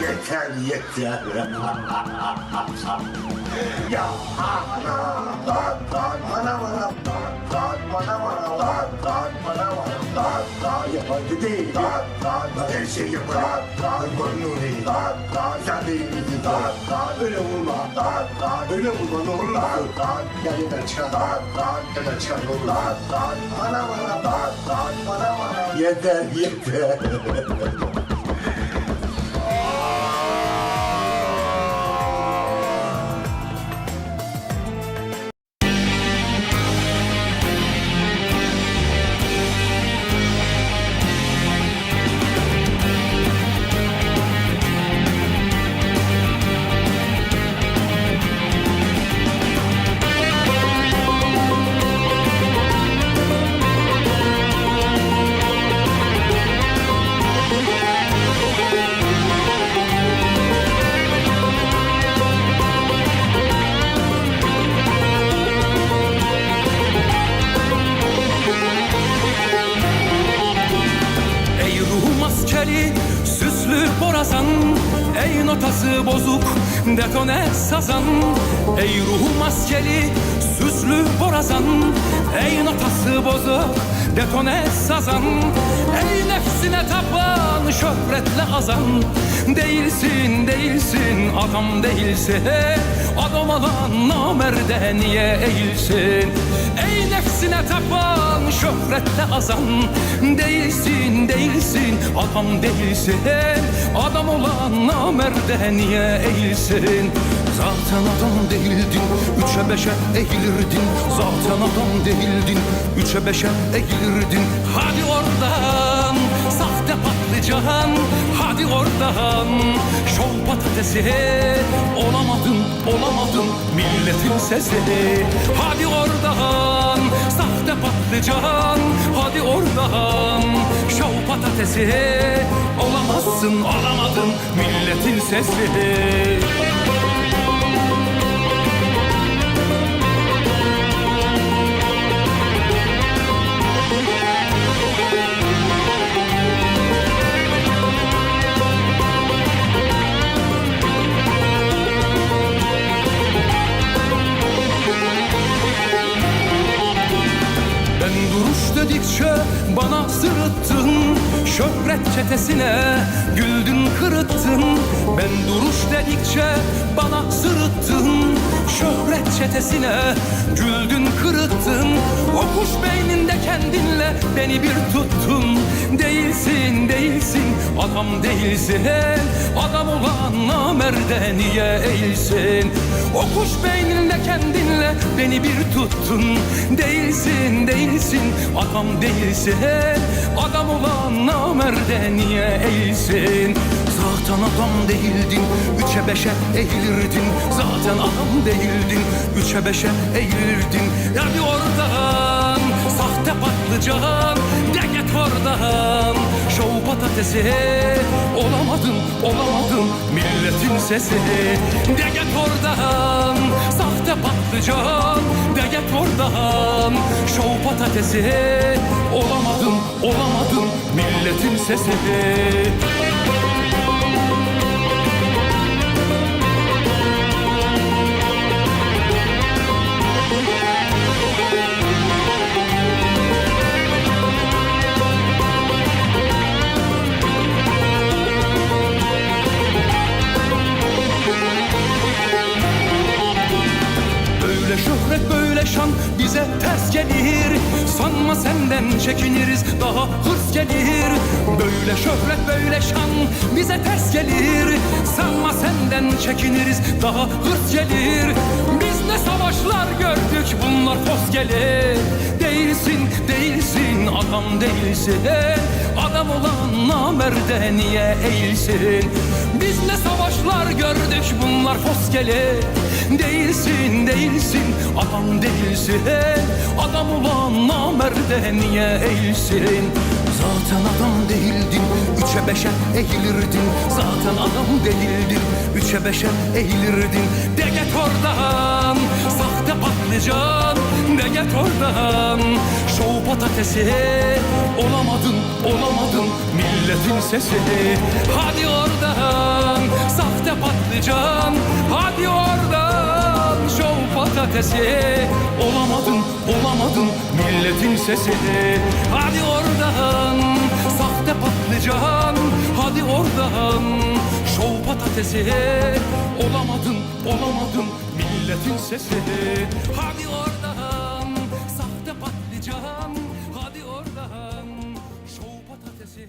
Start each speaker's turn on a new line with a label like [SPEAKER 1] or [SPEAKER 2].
[SPEAKER 1] yeter yeter. ya ana lan lan bana bana lan lan bana bana lan lan bana bana lan değil lan lan her şey yapar lan lan Nuri sen de iyi misin lan öyle vurma lan öyle vurma ne olur lan lan ya yeter çıkar lan lan yeter çıkar ne olur lan lan bana bana bana bana yeter yeter
[SPEAKER 2] Ey notası bozuk detone sazan? Ey ruhum askeri süslü borazan. Ey notası bozuk detone sazan? Ey nefsine tapan şöhretle azan. Değilsin değilsin adam değilsin. Adam olan namerde niye eğilsin? Ey nefsine tapan şöhretle azan. Değilsin değilsin adam değilsin. Adam olan namerde niye eğilsin? Zaten adam değildin Üçe beşe eğilirdin. Zaten adam değildin Üçe beşe eğilirdin. Hadi oradan Sahte patlıcan. Hadi oradan Şov patatesi. Olamadın olamadın Milletin sesi Hadi oradan Sahte patlıcan. Hadi oradan Şov patatesi. Olamazsın olamadın Milletin sesi duruş dedikçe bana sırıttın. Şöhret çetesine güldün kırıttın. Ben duruş dedikçe bana sırıttın. Şöhret çetesine güldün kırıttın O kuş beyninde kendinle beni bir tuttun. Değilsin değilsin adam değilsin Adam olan namerde niye eğilsin? O kuş beyninde kendinle beni bir tuttun. Değilsin değilsin adam değilsin Adam olan namerde niye eğilsin Zaten adam değildin. Üçe beşe eğilirdin. Zaten adam değildin. Üçe beşe eğilirdin. Hadi oradan Sahte patlıcan De git oradan. Şov patatesi Olamadın olamadın. Milletin sesi De git oradan. Sahte patlıcan De git oradan. Şov patatesi Olamadın olamadın. Milletin sesi çekiniriz daha hırs gelir. Böyle şöhret böyle şan bize ters gelir. Sanma senden çekiniriz daha hırs gelir. Biz ne savaşlar gördük bunlar toz gelir. Değilsin değilsin adam değilsin. Adam olan namerde niye eğilsin ne savaşlar gördük bunlar foskeli Değilsin değilsin adam değilsin. Adam olan namerde niye eğilsin? Zaten adam değildin Üçe beşe eğilirdin. Zaten adam değildin Üçe beşe eğilirdin. De git oradan Sahte patlıcan. De git oradan Şov patatesi olamadın milletin sesi. Hadi oradan sahte patlıcan. Hadi oradan şov patatesi. Olamadın, olamadın milletin sesi. Hadi oradan sahte patlıcan. Hadi oradan şov patatesi. Olamadın, olamadın milletin sesi. Hadi oradan sahte patlıcan. Hadi oradan şov patatesi